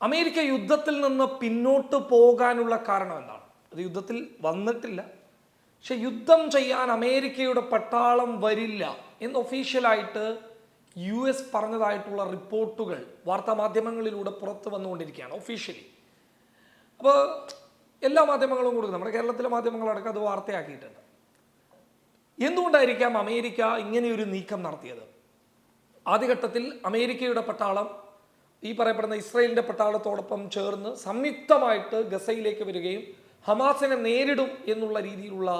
America യുദ്ധത്തിൽ നിന്ന് പിന്നോട്ട് പോകാനുള്ള കാരണം എന്താണ്? അത് യുദ്ധത്തിൽ വന്നിട്ടില്ല. പക്ഷെ യുദ്ധം ചെയ്യാൻ അമേരിക്കയുടെ പട്ടാളം വരില്ല എന്ന് ഒഫീഷ്യലായിട്ട് യു എസ് പറഞ്ഞതായിട്ടുള്ള റിപ്പോർട്ടുകൾ വാർത്താ മാധ്യമങ്ങളിലൂടെ പുറത്ത് വന്നുകൊണ്ടിരിക്കുകയാണ് ഒഫീഷ്യലി. അപ്പോൾ എല്ലാ മാധ്യമങ്ങളും കൊടുക്കും. നമ്മുടെ കേരളത്തിലെ മാധ്യമങ്ങളടക്കം അത് വാർത്തയാക്കിയിട്ടുണ്ട്. എന്തുകൊണ്ടായിരിക്കാം അമേരിക്ക ഇങ്ങനെയൊരു നീക്കം നടത്തിയത്? ആദ്യഘട്ടത്തിൽ അമേരിക്കയുടെ പട്ടാളം ഈ പറയപ്പെടുന്ന ഇസ്രയേലിന്റെ പട്ടാളത്തോടൊപ്പം ചേർന്ന് സംയുക്തമായിട്ട് ഗസയിലേക്ക് വരികയും ഹമാസിനെ നേരിടും എന്നുള്ള രീതിയിലുള്ള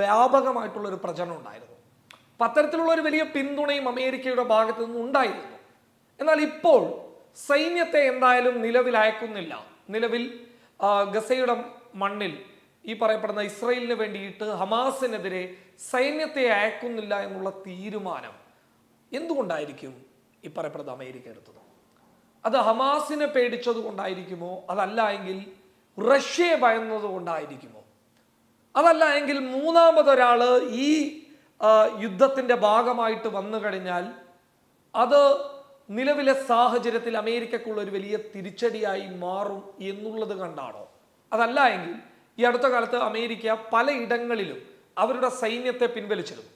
വ്യാപകമായിട്ടുള്ള ഒരു പ്രചരണം ഉണ്ടായിരുന്നു. അത്തരത്തിലുള്ള ഒരു വലിയ പിന്തുണയും അമേരിക്കയുടെ ഭാഗത്തു നിന്നും ഉണ്ടായിരുന്നു. എന്നാൽ ഇപ്പോൾ സൈന്യത്തെ എന്തായാലും നിലവിൽ അയക്കുന്നില്ല നിലവിൽ ഗസയുടെ മണ്ണിൽ ഈ പറയപ്പെടുന്ന ഇസ്രയേലിന് വേണ്ടിയിട്ട് ഹമാസിനെതിരെ സൈന്യത്തെ അയക്കുന്നില്ല എന്നുള്ള തീരുമാനം എന്തുകൊണ്ടായിരിക്കും ഈ പറയപ്പെടുന്ന അമേരിക്ക എടുത്തത്? അത് ഹമാസിനെ പേടിച്ചത് കൊണ്ടായിരിക്കുമോ? അതല്ല എങ്കിൽ റഷ്യയെ ഭയന്നത് കൊണ്ടായിരിക്കുമോ? അതല്ല എങ്കിൽ മൂന്നാമതൊരാൾ ഈ യുദ്ധത്തിന്റെ ഭാഗമായിട്ട് വന്നു കഴിഞ്ഞാൽ അത് നിലവിലെ സാഹചര്യത്തിൽ അമേരിക്കക്കുള്ള ഒരു വലിയ തിരിച്ചടിയായി മാറും എന്നുള്ളത് കണ്ടാണോ? അതല്ല എങ്കിൽ ഈ അടുത്ത കാലത്ത് അമേരിക്ക പലയിടങ്ങളിലും അവരുടെ സൈന്യത്തെ പിൻവലിച്ചിരുന്നു.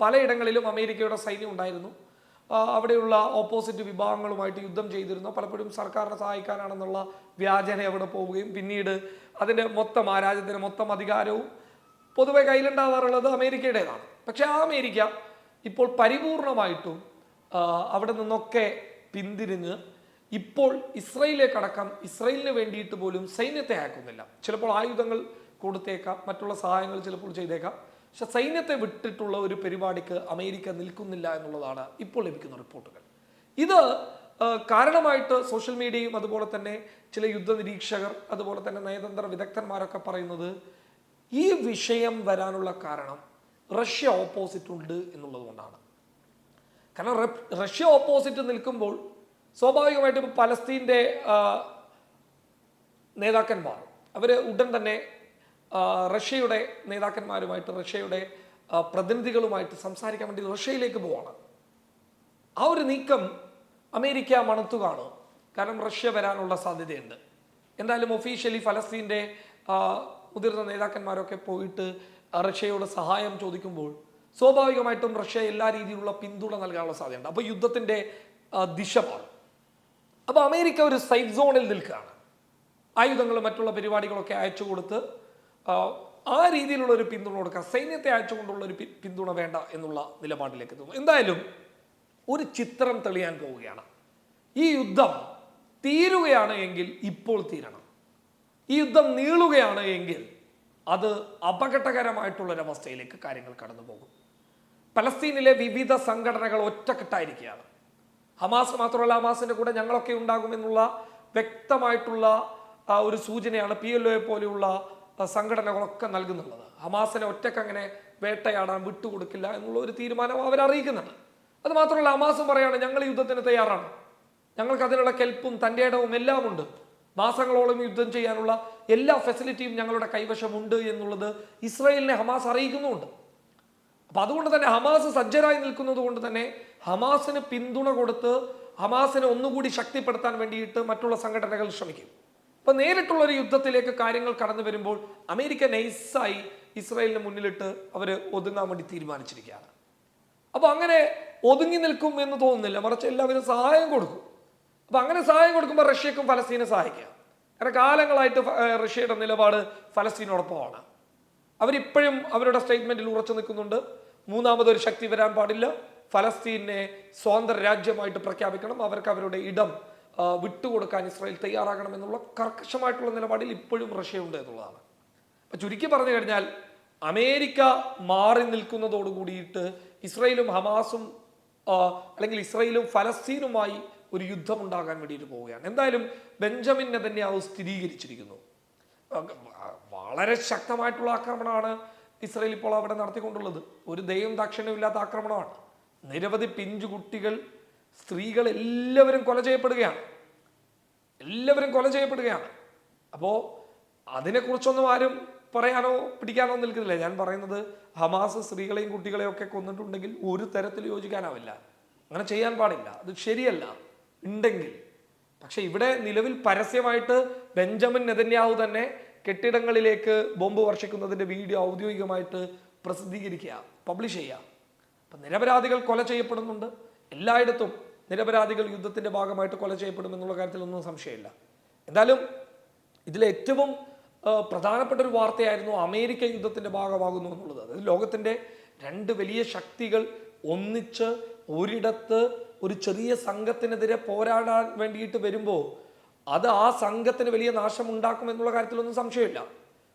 പലയിടങ്ങളിലും അമേരിക്കയുടെ സൈന്യം ഉണ്ടായിരുന്നു. അവിടെയുള്ള ഓപ്പോസിറ്റ് വിഭാഗങ്ങളുമായിട്ട് യുദ്ധം ചെയ്തിരുന്നു. പലപ്പോഴും സർക്കാരിനെ സഹായിക്കാനാണെന്നുള്ള വ്യാജന അവിടെ പോവുകയും പിന്നീട് അതിന്റെ മൊത്തം ആ രാജ്യത്തിന്റെ മൊത്തം അധികാരവും പൊതുവെ കയ്യിലുണ്ടാവാറുള്ളത് അമേരിക്കയുടേതാണ്. പക്ഷേ ആ അമേരിക്ക ഇപ്പോൾ പരിപൂർണമായിട്ടും അവിടെ നിന്നൊക്കെ പിന്തിരിഞ്ഞ് ഇപ്പോൾ ഇസ്രയേലിലേക്കടക്കം ഇസ്രയേലിന് വേണ്ടിയിട്ട് പോലും സൈന്യത്തെ അയക്കുന്നില്ല. ചിലപ്പോൾ ആയുധങ്ങൾ കൊടുത്തേക്കാം മറ്റുള്ള സഹായങ്ങൾ ചിലപ്പോൾ ചെയ്തേക്കാം. പക്ഷെ സൈന്യത്തെ വിട്ടിട്ടുള്ള ഒരു പരിപാടിക്ക് അമേരിക്ക നിൽക്കുന്നില്ല എന്നുള്ളതാണ് ഇപ്പോൾ ലഭിക്കുന്ന റിപ്പോർട്ടുകൾ. ഇത് കാരണമായിട്ട് സോഷ്യൽ മീഡിയയും അതുപോലെ തന്നെ ചില യുദ്ധ നിരീക്ഷകർ അതുപോലെ തന്നെ നയതന്ത്ര വിദഗ്ധന്മാരൊക്കെ പറയുന്നത് ഈ വിഷയം വരാനുള്ള കാരണം റഷ്യ ഓപ്പോസിറ്റ് ഉണ്ട് എന്നുള്ളത് കൊണ്ടാണ്. കാരണം റഷ്യ ഓപ്പോസിറ്റ് നിൽക്കുമ്പോൾ സ്വാഭാവികമായിട്ടും പലസ്തീന്റെ നേതാക്കന്മാർ അവർ ഉടൻ തന്നെ റഷ്യയുടെ നേതാക്കന്മാരുമായിട്ട് റഷ്യയുടെ പ്രതിനിധികളുമായിട്ട് സംസാരിക്കാൻ വേണ്ടി റഷ്യയിലേക്ക് പോവാണ്. ആ ഒരു നീക്കം അമേരിക്ക മണത്തുകാണ് കാരണം റഷ്യ വരാനുള്ള സാധ്യതയുണ്ട്. എന്തായാലും ഒഫീഷ്യലി ഫലസ്തീന്റെ മുതിർന്ന നേതാക്കന്മാരൊക്കെ പോയിട്ട് റഷ്യയുടെ റഷ്യയോട് സഹായം ചോദിക്കുമ്പോൾ സ്വാഭാവികമായിട്ടും റഷ്യ എല്ലാ രീതിയിലുള്ള പിന്തുണ നൽകാനുള്ള സാധ്യതയുണ്ട്. അപ്പോൾ യുദ്ധത്തിന്റെ ദിശ മാറും. അപ്പോൾ അമേരിക്ക ഒരു സൈഫ് സോണിൽ നിൽക്കുകയാണ്. ആയുധങ്ങളും മറ്റുള്ള പരിപാടികളൊക്കെ അയച്ചു കൊടുത്ത് ആ, രീതിയിലുള്ള ഒരു പിന്തുണ കൊടുക്കുക സൈന്യത്തെ അയച്ചുകൊണ്ടുള്ള ഒരു പിന്തുണ വേണ്ട എന്നുള്ള നിലപാടിലേക്ക് എത്തുന്നു. എന്തായാലും ഒരു ചിത്രം തെളിയാൻ പോവുകയാണ്. ഈ യുദ്ധം തീരുകയാണ് എങ്കിൽ ഇപ്പോൾ തീരണം. ഈ യുദ്ധം നീളുകയാണ് എങ്കിൽ അത് അപകടകരമായിട്ടുള്ളൊരവസ്ഥയിലേക്ക് കാര്യങ്ങൾ കടന്നു പോകും പലസ്തീനിലെ വിവിധ സംഘടനകൾ ഒറ്റക്കെട്ടായിരിക്കുകയാണ്. ഹമാസ് മാത്രമല്ല ഹമാസിന്റെ കൂടെ ഞങ്ങളൊക്കെ ഉണ്ടാകുമെന്നുള്ള വ്യക്തമായിട്ടുള്ള ഒരു സൂചനയാണ് പി എൽ ഒയെ പോലെയുള്ള സംഘടനകളൊക്കെ നൽകുന്നുള്ളത്. ഹമാസിനെ ഒറ്റയ്ക്ക് അങ്ങനെ വേട്ടയാടാൻ വിട്ടുകൊടുക്കില്ല എന്നുള്ള ഒരു തീരുമാനം അവർ അറിയിക്കുന്നുണ്ട്. അത് മാത്രമല്ല ഹമാസും പറയാണ് ഞങ്ങൾ യുദ്ധത്തിന് തയ്യാറാണ്. ഞങ്ങൾക്ക് അതിനുള്ള കെൽപ്പും തന്റെ ഇടവും എല്ലാം ഉണ്ട്. മാസങ്ങളോളം യുദ്ധം ചെയ്യാനുള്ള എല്ലാ ഫെസിലിറ്റിയും ഞങ്ങളുടെ കൈവശമുണ്ട് എന്നുള്ളത് ഇസ്രയേലിനെ ഹമാസ് അറിയിക്കുന്നുമുണ്ട്. അപ്പൊ അതുകൊണ്ട് തന്നെ ഹമാസ് സജ്ജരായി നിൽക്കുന്നത് കൊണ്ട് തന്നെ ഹമാസിന് പിന്തുണ കൊടുത്ത് ഹമാസിനെ ഒന്നുകൂടി ശക്തിപ്പെടുത്താൻ വേണ്ടിയിട്ട് മറ്റുള്ള സംഘടനകൾ ശ്രമിക്കും. അപ്പൊ നേരിട്ടുള്ള ഒരു യുദ്ധത്തിലേക്ക് കാര്യങ്ങൾ കടന്നു വരുമ്പോൾ അമേരിക്ക നൈസായി ഇസ്രായേലിന് മുന്നിലിട്ട് അവർ ഒതുങ്ങാൻ വേണ്ടി തീരുമാനിച്ചിരിക്കുകയാണ്. അപ്പൊ അങ്ങനെ ഒതുങ്ങി നിൽക്കും എന്ന് തോന്നുന്നില്ല. മറിച്ച് എല്ലാവരും സഹായം കൊടുക്കും. അപ്പൊ അങ്ങനെ സഹായം കൊടുക്കുമ്പോൾ റഷ്യക്കും ഫലസ്തീനെ സഹായിക്കാം. കാരണം കാലങ്ങളായിട്ട് റഷ്യയുടെ നിലപാട് ഫലസ്തീനോടൊപ്പമാണ്. അവരിപ്പോഴും അവരുടെ സ്റ്റേറ്റ്മെന്റിൽ ഉറച്ചു നിൽക്കുന്നുണ്ട്. മൂന്നാമതൊരു ശക്തി വരാൻ പാടില്ല. ഫലസ്തീനെ സ്വതന്ത്ര രാജ്യമായിട്ട് പ്രഖ്യാപിക്കണം. അവർക്ക് അവരുടെ ഇടം വിട്ടുകൊടുക്കാൻ ഇസ്രായേൽ തയ്യാറാകണമെന്നുള്ള കർക്കശമായിട്ടുള്ള നിലപാടിൽ ഇപ്പോഴും റഷ്യ ഉണ്ട് എന്നുള്ളതാണ്. അപ്പൊ ചുരുക്കി പറഞ്ഞു കഴിഞ്ഞാൽ അമേരിക്ക മാറി നിൽക്കുന്നതോട് കൂടിയിട്ട് ഇസ്രായേലും ഹമാസും അല്ലെങ്കിൽ ഇസ്രയേലും ഫലസ്തീനുമായി ഒരു യുദ്ധം ഉണ്ടാകാൻ വേണ്ടിയിട്ട് പോവുകയാണ്. എന്തായാലും ബെഞ്ചമിൻ അത് സ്ഥിരീകരിച്ചിരിക്കുന്നു. വളരെ ശക്തമായിട്ടുള്ള ആക്രമണമാണ് ഇസ്രയേൽ ഇപ്പോൾ അവിടെ നടത്തിക്കൊണ്ടുള്ളത്. ഒരു ദൈവം ദാക്ഷിണ്യമില്ലാത്ത ആക്രമണമാണ്. നിരവധി പിഞ്ചു കുട്ടികൾ സ്ത്രീകൾ എല്ലാവരും കൊല ചെയ്യപ്പെടുകയാണ്. എല്ലാവരും കൊല ചെയ്യപ്പെടുകയാണ്. അപ്പോൾ അതിനെക്കുറിച്ചൊന്നും ആരും പറയാനോ പിടിക്കാനോ നിൽക്കുന്നില്ല. ഞാൻ പറയുന്നത് ഹമാസ് സ്ത്രീകളെയും കുട്ടികളെയും ഒക്കെ കൊന്നിട്ടുണ്ടെങ്കിൽ ഒരു തരത്തിൽ യോജിക്കാനാവില്ല. അങ്ങനെ ചെയ്യാൻ പാടില്ല. അത് ശരിയല്ല. ഉണ്ടെങ്കിൽ. പക്ഷെ ഇവിടെ നിലവിൽ പരസ്യമായിട്ട് ബെഞ്ചമിൻ നെതന്യാഹു തന്നെ കെട്ടിടങ്ങളിലേക്ക് ബോംബ് വർഷിക്കുന്നതിന്റെ വീഡിയോ ഔദ്യോഗികമായിട്ട് പ്രസിദ്ധീകരിക്കുക പബ്ലിഷ് ചെയ്യുക. അപ്പം നിരപരാധികൾ കൊല ചെയ്യപ്പെടുന്നുണ്ട്. എല്ലായിടത്തും നിരപരാധികൾ യുദ്ധത്തിന്റെ ഭാഗമായിട്ട് കൊല ചെയ്യപ്പെടുമെന്നുള്ള കാര്യത്തിലൊന്നും സംശയമില്ല. എന്തായാലും ഇതിലെ ഏറ്റവും പ്രധാനപ്പെട്ട ഒരു വാർത്തയായിരുന്നു അമേരിക്ക യുദ്ധത്തിന്റെ ഭാഗമാകുന്നു എന്നുള്ളത്. അതായത് ലോകത്തിന്റെ രണ്ട് വലിയ ശക്തികൾ ഒന്നിച്ച് ഒരിടത്ത് ഒരു ചെറിയ സംഘത്തിനെതിരെ പോരാടാൻ വേണ്ടിയിട്ട് വരുമ്പോൾ അത് ആ സംഘത്തിന് വലിയ നാശം ഉണ്ടാക്കും എന്നുള്ള കാര്യത്തിലൊന്നും സംശയമില്ല.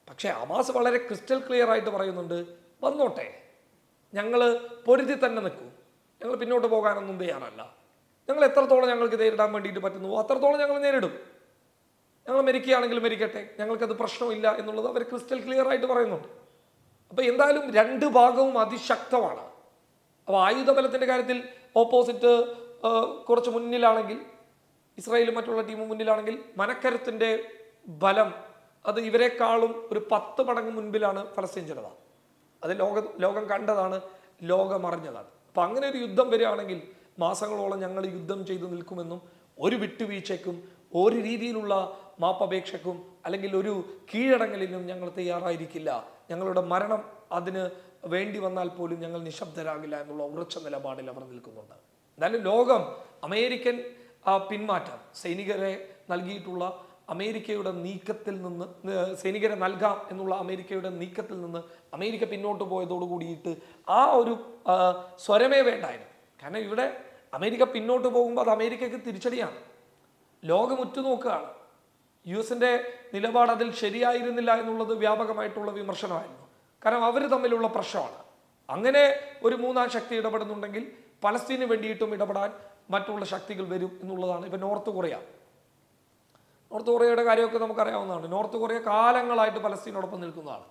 പക്ഷേ അമാസ് വളരെ ക്രിസ്റ്റൽ ക്ലിയർ ആയിട്ട് പറയുന്നുണ്ട് വന്നോട്ടെ ഞങ്ങൾ പൊരുതി തന്നെ നിൽക്കും. ഞങ്ങൾ പിന്നോട്ട് പോകാനൊന്നും തയ്യാറല്ല. ഞങ്ങൾ എത്രത്തോളം ഞങ്ങൾക്ക് നേരിടാൻ വേണ്ടിയിട്ട് പറ്റുന്നു? അത്രത്തോളം ഞങ്ങൾ നേരിടും. ഞങ്ങൾ മരിക്കുകയാണെങ്കിൽ മരിക്കട്ടെ. ഞങ്ങൾക്കത് പ്രശ്നമില്ല എന്നുള്ളത് അവർ ക്രിസ്റ്റൽ ക്ലിയർ ആയിട്ട് പറയുന്നുണ്ട്. അപ്പോൾ എന്തായാലും രണ്ട് ഭാഗവും അതിശക്തമാണ്. അപ്പോൾ ആയുധബലത്തിന്റെ കാര്യത്തിൽ ഓപ്പോസിറ്റ് കുറച്ച് മുന്നിലാണെങ്കിൽ ഇസ്രായേലും മറ്റുള്ള ടീമും മുന്നിലാണെങ്കിൽ മനക്കരുത്തിന്റെ ബലം അത് ഇവരെക്കാളും ഒരു പത്ത് മടങ്ങ് മുൻപിലാണ് ഫലസ്തീൻ ജനത. അത് ലോക ലോകം കണ്ടതാണ് ലോകം അറിഞ്ഞതാണ് അപ്പം അങ്ങനെ ഒരു യുദ്ധം വരികയാണെങ്കിൽ മാസങ്ങളോളം ഞങ്ങൾ യുദ്ധം ചെയ്തു നിൽക്കുമെന്നും ഒരു വിട്ടുവീഴ്ചയ്ക്കും ഒരു രീതിയിലുള്ള മാപ്പപേക്ഷക്കും അല്ലെങ്കിൽ ഒരു കീഴടങ്ങലിനും ഞങ്ങൾ തയ്യാറായിരിക്കില്ല. ഞങ്ങളുടെ മരണം അതിന് വേണ്ടി വന്നാൽ പോലും ഞങ്ങൾ നിശബ്ദരാകില്ല എന്നുള്ള ഉറച്ച നിലപാടിൽ അവർ നിൽക്കുന്നുണ്ട്. എന്നാലും ലോകം അമേരിക്കൻ പിന്മാറ്റം സൈനികരെ നൽകിയിട്ടുള്ള അമേരിക്കയുടെ നീക്കത്തിൽ നിന്ന് സൈനികരെ നൽകാം എന്നുള്ള അമേരിക്കയുടെ നീക്കത്തിൽ നിന്ന് അമേരിക്ക പിന്നോട്ട് പോയതോടുകൂടിയിട്ട് ആ ഒരു സ്വരമേ വേണ്ടായിരുന്നു. കാരണം ഇവിടെ അമേരിക്ക പിന്നോട്ട് പോകുമ്പോൾ അത് അമേരിക്കയ്ക്ക് തിരിച്ചടിയാണ്. ലോകം ഉറ്റുനോക്കുകയാണ്. യു എസിന്റെ നിലപാട് അതിൽ ശരിയായിരുന്നില്ല എന്നുള്ളത് വ്യാപകമായിട്ടുള്ള വിമർശനമായിരുന്നു. കാരണം അവർ തമ്മിലുള്ള പ്രശ്നമാണ്. അങ്ങനെ ഒരു മൂന്നാം ശക്തി ഇടപെടുന്നുണ്ടെങ്കിൽ പലസ്തീന് വേണ്ടിയിട്ടും ഇടപെടാൻ മറ്റുള്ള ശക്തികൾ വരും എന്നുള്ളതാണ് ഇപ്പം നോർത്ത് കൊറിയ. നോർത്ത് കൊറിയയുടെ കാര്യമൊക്കെ നമുക്കറിയാവുന്നതാണ്. നോർത്ത് കൊറിയ കാലങ്ങളായിട്ട് പലസ്തീനോടൊപ്പം നിൽക്കുന്നതാണ്.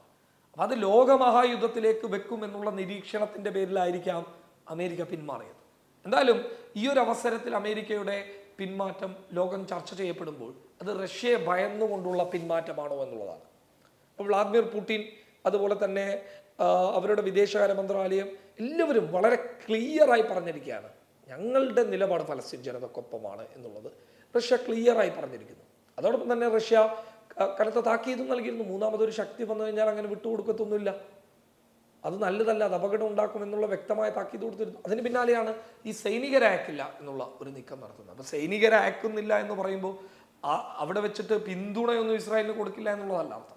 അപ്പം അത് ലോകമഹായുദ്ധത്തിലേക്ക് വെക്കും എന്നുള്ള നിരീക്ഷണത്തിന്റെ പേരിലായിരിക്കാം അമേരിക്ക പിന്മാറിയത്. എന്തായാലും ഈ ഒരു അവസരത്തിൽ അമേരിക്കയുടെ പിന്മാറ്റം ലോകം ചർച്ച ചെയ്യപ്പെടുമ്പോൾ അത് റഷ്യയെ ഭയന്നുകൊണ്ടുള്ള പിന്മാറ്റമാണോ എന്നുള്ളതാണ്. അപ്പോൾ വ്ളാദിമിർ പുടിൻ അതുപോലെ തന്നെ അവരുടെ വിദേശകാര്യ മന്ത്രാലയം എല്ലാവരും വളരെ ക്ലിയറായി പറഞ്ഞിരിക്കുകയാണ്. ഞങ്ങളുടെ നിലപാട് ഫലസ്തീൻ ജനതക്കൊപ്പമാണ് എന്നുള്ളത് റഷ്യ ക്ലിയറായി പറഞ്ഞിരിക്കുന്നു. അതോടൊപ്പം തന്നെ റഷ്യ കനത്ത താക്കീതും നൽകിയിരുന്നു. മൂന്നാമതൊരു ശക്തി വന്നു കഴിഞ്ഞാൽ അങ്ങനെ വിട്ടുകൊടുക്കത്തൊന്നുമില്ല. അത് നല്ലതല്ല അത് അപകടം ഉണ്ടാക്കും എന്നുള്ള വ്യക്തമായ താക്കീത് കൊടുത്തിരുന്നു. അതിന് പിന്നാലെയാണ് ഈ സൈനികരെ അയക്കില്ല എന്നുള്ള ഒരു നീക്കം നടത്തുന്നത്. അപ്പോൾ സൈനികരെ അയക്കുന്നില്ല എന്ന് പറയുമ്പോൾ ആ- അവിടെ വെച്ചിട്ട് പിന്തുണയൊന്നും ഇസ്രായേലിന് കൊടുക്കില്ല എന്നുള്ളതല്ല അർത്ഥം.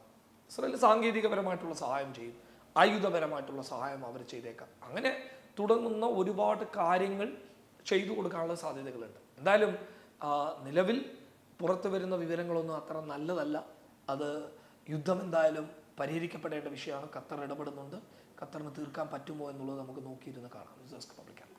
ഇസ്രായേൽ സാങ്കേതികപരമായിട്ടുള്ള സഹായം ചെയ്യും ആയുധപരമായിട്ടുള്ള സഹായം അവർ ചെയ്തേക്കാം. അങ്ങനെ തുടങ്ങുന്ന ഒരുപാട് കാര്യങ്ങൾ ചെയ്തു കൊടുക്കാനുള്ള സാധ്യതകളുണ്ട്. എന്തായാലും നിലവിൽ പുറത്തു വരുന്ന വിവരങ്ങളൊന്നും അത്ര നല്ലതല്ല. അത് യുദ്ധം എന്തായാലും പരിഹരിക്കപ്പെടേണ്ട വിഷയമാണ്. ഖത്തർ ഇടപെടുന്നുണ്ട്. ഖത്തറിന് തീർക്കാൻ പറ്റുമോ എന്നുള്ളത് നമുക്ക് നോക്കിയിരുന്ന് കാണാം. News desk പബ്ലിക്കാണ്